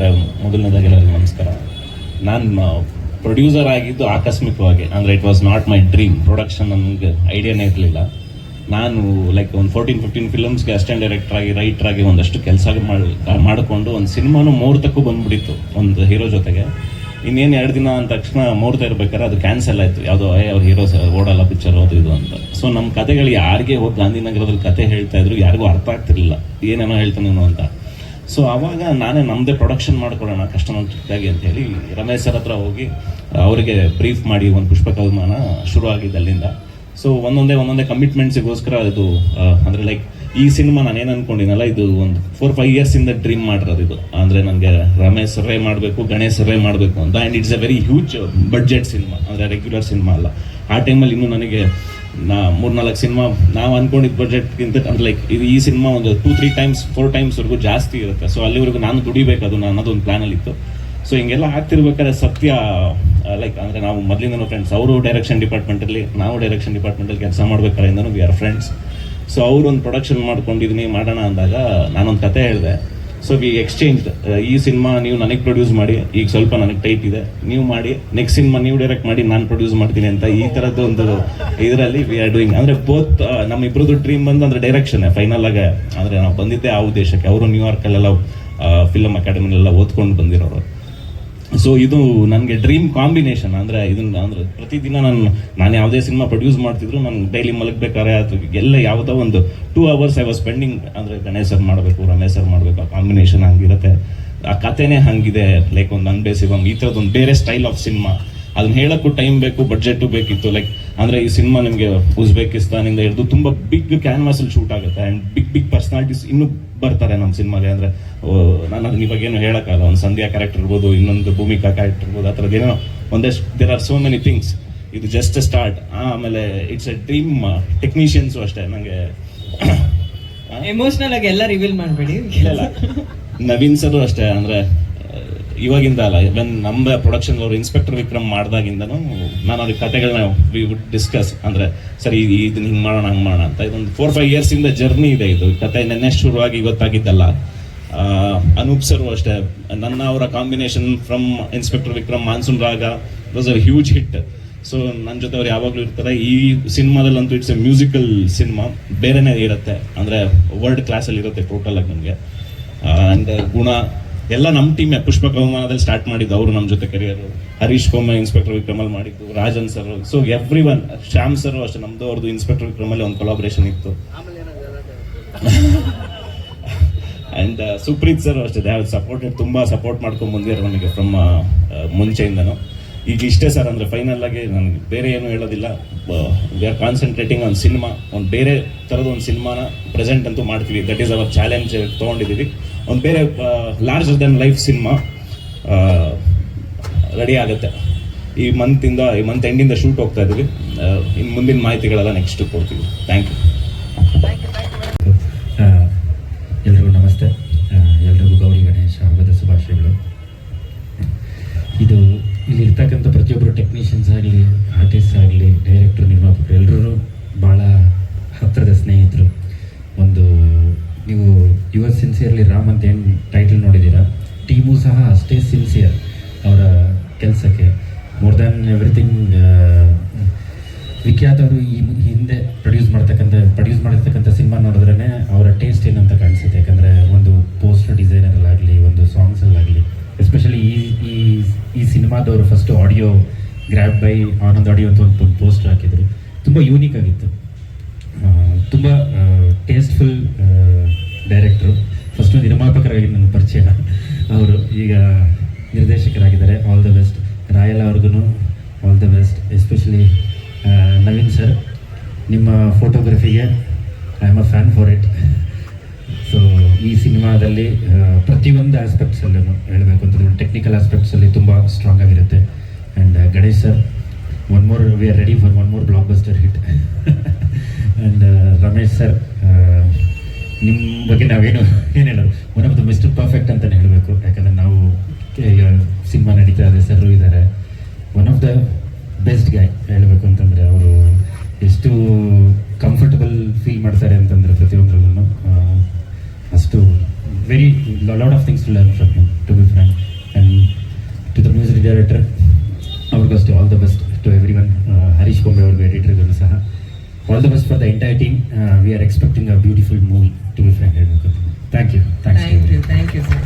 ಮೊದಲನೇದಾಗಿ ಎಲ್ಲರಿಗೂ ನಮಸ್ಕಾರ. ನಾನು ಪ್ರೊಡ್ಯೂಸರ್ ಆಗಿದ್ದು ಆಕಸ್ಮಿಕವಾಗಿ, ಅಂದರೆ it was not my dream production ನನಗೆ ಐಡಿಯಾನೇ ಇರಲಿಲ್ಲ. ನಾನು ಲೈಕ್ ಒಂದು ಫೋರ್ಟೀನ್ ಫಿಫ್ಟೀನ್ ಫಿಲಮ್ಸ್ಗೆ ಅಸಿಸ್ಟೆಂಟ್ ಡೈರೆಕ್ಟರ್ ಆಗಿ ರೈಟರ್ ಆಗಿ ಒಂದಷ್ಟು ಕೆಲಸ ಮಾಡಿಕೊಂಡು ಒಂದು ಸಿನಿಮಾನು ಮುಹೂರ್ತಕ್ಕೂ ಬಂದ್ಬಿಟ್ಟಿತ್ತು, ಒಂದು ಹೀರೋ ಜೊತೆಗೆ. ಇನ್ನೇನು ಎರಡು ದಿನ ಅಂದ ತಕ್ಷಣ ಮುಹೂರ್ತ ಇರ್ಬೇಕಾದ್ರೆ ಅದು ಕ್ಯಾನ್ಸಲ್ ಆಯಿತು. ಯಾವುದೋ ಅವ್ರ ಹೀರೋ ಓಡಲ್ಲ ಪಿಕ್ಚರ್ ಅದು ಇದು ಅಂತ. ಸೊ ನಮ್ಮ ಕತೆಗಳು ಯಾರಿಗೆ ಹೋಗಿ ಗಾಂಧಿನಗರದಲ್ಲಿ ಕತೆ ಹೇಳ್ತಾ ಇದ್ರು, ಯಾರಿಗೂ ಅರ್ಥ ಆಗ್ತಿರ್ಲಿಲ್ಲ. ಏನೇನೋ ಹೇಳ್ತಾನೇನೋ ಅಂತ. ಸೊ ಆವಾಗ ನಾನೇ ನಮ್ಮದೇ ಪ್ರೊಡಕ್ಷನ್ ಮಾಡ್ಕೊಳ್ಳೋಣ ಕಸ್ಟಮರ್ಗಾಗಿ ಅಂತ ಹೇಳಿ ರಮೇಶ್ ಸರ್ ಹತ್ರ ಹೋಗಿ ಅವರಿಗೆ ಬ್ರೀಫ್ ಮಾಡಿ ಒಂದು ಪುಷ್ಪಕ ವಿಮಾನ ಶುರು ಆಗಿದ್ದು ಅಲ್ಲಿಂದ ಸೊ ಒಂದೊಂದೇ ಒಂದೊಂದೇ ಕಮಿಟ್ಮೆಂಟ್ಸಿಗೋಸ್ಕರ ಅದು ಅಂದ್ರೆ ಲೈಕ್ ಈ ಸಿನಿಮಾ ನಾನು ಏನು ಅನ್ಕೊಂಡಿನಲ್ಲ, ಇದು ಒಂದು ಫೋರ್ ಫೈವ್ ಇಯರ್ಸ್ ಇಂದ ಡ್ರೀಮ್ ಮಾಡಿರೋದು ಇದು. ಅಂದ್ರೆ ನನಗೆ ರಮೇಶ್ ಸರ್ರೇ ಮಾಡಬೇಕು, ಗಣೇಶ್ ಸರ್ರೇ ಮಾಡಬೇಕು ಅಂತ. And it's a very huge budget cinema, ಅಂದರೆ ರೆಗ್ಯುಲರ್ ಸಿನಿಮಾ ಅಲ್ಲ. ಆ ಟೈಮಲ್ಲಿ ಇನ್ನೂ ನನಗೆ ನಾ ಮೂರ್ನಾಲ್ಕು ಸಿನಿಮಾ, ನಾವು ಅನ್ಕೊಂಡಿದ್ದ ಬಜೆಟ್ಗಿಂತ ಅಂದ್ರೆ ಲೈಕ್ ಇದು ಈ ಸಿನಿಮಾ ಒಂದು ಟೂ ತ್ರೀ ಟೈಮ್ಸ್ ಫೋರ್ ಟೈಮ್ಸ್ವರೆಗೂ ಜಾಸ್ತಿ ಇರುತ್ತೆ. ಸೊ ಅಲ್ಲಿವರೆಗೂ ನಾನು ದುಡಿಬೇಕು ಅದು ಅನ್ನೋದೊಂದು ಪ್ಲ್ಯಾನಲ್ಲಿತ್ತು ಇತ್ತು. ಸೊ ಹಿಂಗೆಲ್ಲ ಆಗ್ತಿರ್ಬೇಕಾದ್ರೆ ಸತ್ಯ ಲೈಕ್ ಅಂದರೆ ನಾವು ಮೊದಲಿಂದನೂ ಫ್ರೆಂಡ್ಸ್ ಅವರು ಡೈರೆಕ್ಷನ್ ಡಿಪಾರ್ಟ್ಮೆಂಟಲ್ಲಿ ನಾವು ಡೈರೆಕ್ಷನ್ ಡಿಪಾರ್ಟ್ಮೆಂಟಲ್ಲಿ ಕೆಲಸ ಮಾಡ್ಬೇಕಾದ್ರಿಂದನೂ ವಿ ಆರ್ ಫ್ರೆಂಡ್ಸ್ ಸೊ ಅವರು ಒಂದು ಪ್ರೊಡಕ್ಷನ್ ಮಾಡ್ಕೊಂಡಿದ್ದೀನಿ ಮಾಡೋಣ ಅಂದಾಗ ನಾನೊಂದು ಕತೆ ಹೇಳಿದೆ. ಸೊ ವಿ ಎಕ್ಸ್ಚೇಂಜ್ ಈ ಸಿನಿಮಾ ನೀವು ನನಗೆ ಪ್ರೊಡ್ಯೂಸ್ ಮಾಡಿ, ಈಗ ಸ್ವಲ್ಪ ನನಗೆ ಟೈಟ್ ಇದೆ. ನೀವು ಮಾಡಿ ನೆಕ್ಸ್ಟ್ ಸಿನಿಮಾ ನೀವು ಡೈರೆಕ್ಟ್ ಮಾಡಿ, ನಾನು ಪ್ರೊಡ್ಯೂಸ್ ಮಾಡ್ತೀನಿ ಅಂತ ಈ ಥರದ್ದು ಒಂದು ಇದರಲ್ಲಿ ವಿ ಆರ್ ಡೂಯಿಂಗ್ ಅಂದರೆ ಬೋತ್ ನಮ್ಮ ಇಬ್ಬರದ್ದು ಡ್ರೀಮ್ ಬಂದು ಅಂದರೆ ಡೈರೆಕ್ಷನ್ನೇ ಫೈನಲ್ ಆಗಿ. ಅಂದರೆ ನಾವು ಬಂದಿದ್ದೆ ಆ ಉದ್ದೇಶಕ್ಕೆ. ಅವರು ನ್ಯೂಯಾರ್ಕಲ್ಲೆಲ್ಲ ಫಿಲಮ್ ಅಕಾಡೆಮಿಲೆಲ್ಲ ಓದ್ಕೊಂಡು ಬಂದಿರೋರು. ಸೊ ಇದು ನನಗೆ ಡ್ರೀಮ್ ಕಾಂಬಿನೇಷನ್ ಅಂದರೆ ಇದನ್ನ ಅಂದರೆ ಪ್ರತಿದಿನ ನಾನು ನಾನು ಯಾವುದೇ ಸಿನಿಮಾ ಪ್ರೊಡ್ಯೂಸ್ ಮಾಡ್ತಿದ್ರು ನಾನು ಡೈಲಿ ಮಲಗಬೇಕಾದ್ರೆ ಅಥವಾ ಎಲ್ಲ ಯಾವುದೋ ಒಂದು two hours I was spending ಅಂದರೆ ಗಣೇಶ್ ಮಾಡಬೇಕು, ರಮೇಶ್ ಸರ್ ಮಾಡಬೇಕು, ಆ ಕಾಂಬಿನೇಷನ್ ಹಂಗಿರುತ್ತೆ. ಆ ಕಥೆನೇ ಹಂಗಿದೆ ಲೈಕ್ ಒಂದು ಅನ್ಬೇಸಿವಮ್ ಈ ಥರದ್ದು ಒಂದು ಬೇರೆ ಸ್ಟೈಲ್ ಆಫ್ ಸಿನಿಮಾ ಅದನ್ನ ಹೇಳೋಕ್ಕೂ ಟೈಮ್ ಬೇಕು ಬಡ್ಜೆಟು ಬೇಕಿತ್ತು ಲೈಕ್ ಅಂದರೆ ಈ ಸಿನಿಮಾ ನಿಮಗೆ ಉಜ್ಬೇಕಿಸ್ತಾನಿಂದ ಹಿಡಿದು ತುಂಬ ಬಿಗ್ ಕ್ಯಾನ್ವಾಸಲ್ಲಿ ಶೂಟ್ ಆಗುತ್ತೆ. ಆ್ಯಂಡ್ ಬಿಗ್ ಬಿಗ್ ಪರ್ಸನಾಲಿಟೀಸ್ ಇನ್ನೂ ಬರ್ತಾರೆ ನಮ್ಮ ಸಿನಿಮಾಗೆ ಅಂದರೆ ನಾನು ಅದನ್ನ ಇವಾಗ ಏನು ಹೇಳೋಕ್ಕಲ್ಲ ಒಂದು ಸಂಧ್ಯಾ ಕ್ಯಾರೆಕ್ಟರ್ ಇರ್ಬೋದು ಇನ್ನೊಂದು ಭೂಮಿಕಾ ಕ್ಯಾರೆಕ್ಟರ್ ಇರ್ಬೋದು ಆ ಏನೋ ಒಂದಷ್ಟು there are so many things ಇದು ಜಸ್ಟ್ ಸ್ಟಾರ್ಟ್ ಆಮೇಲೆ ಇಟ್ಸ್ ಎ ಡ್ರೀಮ್ ಟೆಕ್ನಿಷಿಯನ್ಸು ಅಷ್ಟೇ. ನನಗೆ ಎಮೋಷನಲ್ ಆಗಿ ಎಲ್ಲ ರಿವೀಲ್ ಮಾಡಬೇಡಿ. ಇಲ್ಲ ಇಲ್ಲ. ನವೀನ್ ಸರ್ ಅಷ್ಟೇ. ಅಂದ್ರೆ ಇವಾಗಿಂದ ಅಲ್ಲ ಇವನ್ ನಮ್ಮ ಪ್ರೊಡಕ್ಷನ್ ಅವರು ಇನ್ಸ್ಪೆಕ್ಟರ್ ವಿಕ್ರಮ್ ಮಾಡಿದಾಗಿಂದನು ನಾನು ಅದಕ್ಕೆ ಕತೆಗಳನ್ನ ವಿ ವುಡ್ ಡಿಸ್ಕಸ್ ಅಂದ್ರೆ, ಸರಿ ಇದು ಇದನ್ನ ಹಿಂಗೆ ಮಾಡೋಣ, ಹಂಗೆ ಮಾಡೋಣ ಅಂತ. ಇದೊಂದು ಫೋರ್ ಫೈವ್ ಇಯರ್ಸ್ ಇಂದ ಜರ್ನಿ ಇದೆ ಇದು. ಕತೆ ನೆನ್ನೆ ಶುರುವಾಗಿ ಇವತ್ತಾಗಿದ್ದಲ್ಲ ಅನೂಪ್ ಸರ್ ಅಷ್ಟೇ, ನನ್ನ ಅವರ combination from inspector Vikram, monsoon Raga was a huge hit so ನನ್ನ ಜೊತೆ ಅವ್ರು ಯಾವಾಗಲೂ ಇರ್ತಾರೆ. ಈ ಸಿನಿಮಾದಲ್ಲಂತೂ ಇಟ್ಸ್ ಎ ಮ್ಯೂಸಿಕಲ್ ಸಿನಿಮಾ ಬೇರೆನೇ ಇರುತ್ತೆ. ಅಂದರೆ ವರ್ಲ್ಡ್ ಕ್ಲಾಸಲ್ಲಿ ಇರುತ್ತೆ ಟೋಟಲ್ ಆಗಿ ನನಗೆ ಆ್ಯಂಡ್ ಗುಣ ಎಲ್ಲ ನಮ್ಮ ಟೀಮೇ ಪುಷ್ಪಕ ಅವಮಾನದಲ್ಲಿ ಸ್ಟಾರ್ಟ್ ಮಾಡಿದ್ದು ಅವರು ನಮ್ಮ ಜೊತೆ ಕೆರಿಯರು ಹರೀಶ್ ಕೋಮೆ ಇನ್ಸ್ಪೆಕ್ಟರ್ ವಿಕ್ರಮಲ್ಲಿ ಮಾಡಿದ್ದು, Rajan sir so every one Shyam sir ಅಷ್ಟೇ, ನಮ್ದು ಅವ್ರದ್ದು ಇನ್ಸ್ಪೆಕ್ಟರ್ ವಿಕ್ರಮಲ್ಲಿ ಒಂದು ಕೊಲಾಬ್ರೇಷನ್ ಇತ್ತು. ಆ್ಯಂಡ್ ಸುಪ್ರೀತ್ ಸರ್ ಅಷ್ಟೇ ದೇ ಹ್ಯಾವ್ ಸಪೋರ್ಟೆಡ್ ತುಂಬ ಸಪೋರ್ಟ್ ಮಾಡ್ಕೊಂಡು ಬಂದಿದ್ದಾರೆ ನನಗೆ ಫ್ರಮ್ ಮುಂಚೆಯಿಂದನು. ಈಗ ಇಷ್ಟೇ ಸರ್ ಅಂದರೆ ಫೈನಲ್ ಆಗಿ ನನಗೆ ಬೇರೆ ಏನು ಹೇಳೋದಿಲ್ಲ. We are concentrating on cinema ಒಂದು ಬೇರೆ ಥರದ ಒಂದು ಸಿನಿಮಾನ ಪ್ರೆಸೆಂಟ್ ಅಂತೂ ಮಾಡ್ತೀವಿ. ದಟ್ ಈಸ್ ಅವರ್ ಚಾಲೆಂಜ್ ತೊಗೊಂಡಿದ್ದೀವಿ. ಒಂದು ಬೇರೆ larger than life cinema ready ಆಗುತ್ತೆ. ಈ ಮಂತಿಂದ ಈ ಮಂತ್ ಎಂಡಿಂದ ಶೂಟ್ ಹೋಗ್ತಾ ಇದ್ದೀವಿ ಇನ್ನು ಮುಂದಿನ ಮಾಹಿತಿಗಳೆಲ್ಲ ನೆಕ್ಸ್ಟ್ ಕೊಡ್ತೀವಿ. ಥ್ಯಾಂಕ್ ಯು ನೀವು ಯುವ ಸಿನ್ಸಿಯರ್ಲಿ ರಾಮ್ ಅಂತ ಏನು ಟೈಟಲ್ ನೋಡಿದ್ದೀರಾ? ಟೀಮು ಸಹ ಅಷ್ಟೇ ಸಿನ್ಸಿಯರ್ ಅವರ ಕೆಲಸಕ್ಕೆ. ಮೋರ್ ದ್ಯಾನ್ ಎವ್ರಿಥಿಂಗ್ ವಿಖ್ಯಾತ್ ಅವರು ಈ ಹಿಂದೆ ಪ್ರೊಡ್ಯೂಸ್ ಮಾಡ್ತಕ್ಕಂಥ ಪ್ರೊಡ್ಯೂಸ್ ಮಾಡಿರ್ತಕ್ಕಂಥ ಸಿನಿಮಾ ನೋಡಿದ್ರೇ ಅವರ ಟೇಸ್ಟ್ ಏನಂತ ಕಾಣಿಸುತ್ತೆ. ಯಾಕಂದರೆ ಒಂದು ಪೋಸ್ಟರ್ ಡಿಸೈನರಲ್ಲಾಗಲಿ ಒಂದು ಸಾಂಗ್ಸಲ್ಲಾಗಲಿ ಎಸ್ಪೆಷಲಿ ಈ ಈ ಈ ಸಿನಿಮಾದವರು first audio grab by Anand audio ಅಂತ ಒಂದು ಪೋಸ್ಟರ್ ಹಾಕಿದರು. ತುಂಬ ಯೂನಿಕ್ ಆಗಿತ್ತು. ತುಂಬ ಟೇಸ್ಟ್ಫುಲ್ ಡೈರೆಕ್ಟ್ರು ಫಸ್ಟು ನಿರ್ಮಾಪಕರಾಗಿ ನನ್ನ ಪರಿಚಯ. ಅವರು ಈಗ ನಿರ್ದೇಶಕರಾಗಿದ್ದಾರೆ. ಆಲ್ ದ ಬೆಸ್ಟ್ ರಾಯಲ್ ಅವ್ರಿಗೂ all the best especially Naveen sir ನಿಮ್ಮ ಫೋಟೋಗ್ರಫಿಗೆ I am a fan for it so ಈ ಸಿನಿಮಾದಲ್ಲಿ ಪ್ರತಿಯೊಂದು ಆಸ್ಪೆಕ್ಟ್ಸಲ್ಲೂ ಹೇಳಬೇಕು ಅಂತಂದ್ರೆ ಟೆಕ್ನಿಕಲ್ ಆಸ್ಪೆಕ್ಟ್ಸಲ್ಲಿ ತುಂಬ ಸ್ಟ್ರಾಂಗ್ ಆಗಿರುತ್ತೆ. And Ganesh sir one more we are ready for one more blockbuster hit and Ramesh sir ನಿಮ್ಮ ಬಗ್ಗೆ ನಾವೇನು ಏನು ಹೇಳೋದು? One of the mister perfect ಅಂತಲೇ ಹೇಳಬೇಕು. ಯಾಕಂದರೆ ನಾವು ಸಿನಿಮಾ ನಡೀತಾ ಇದೆ ಸರ್ ಇದ್ದಾರೆ one of the best guy ಹೇಳಬೇಕು ಅಂತಂದರೆ ಅವರು ಎಷ್ಟು ಕಂಫರ್ಟಬಲ್ ಫೀಲ್ ಮಾಡ್ತಾರೆ ಅಂತಂದರೆ ಪ್ರತಿಯೊಂದರಲ್ಲೂ ಅಷ್ಟು very lot of things to learn from to be friend and to the music director ಅವ್ರಿಗಷ್ಟು all the best all the best for the entire team. Uh, we are expecting a beautiful movie, to be frank. Thank you. Thanks thank you. Thank you.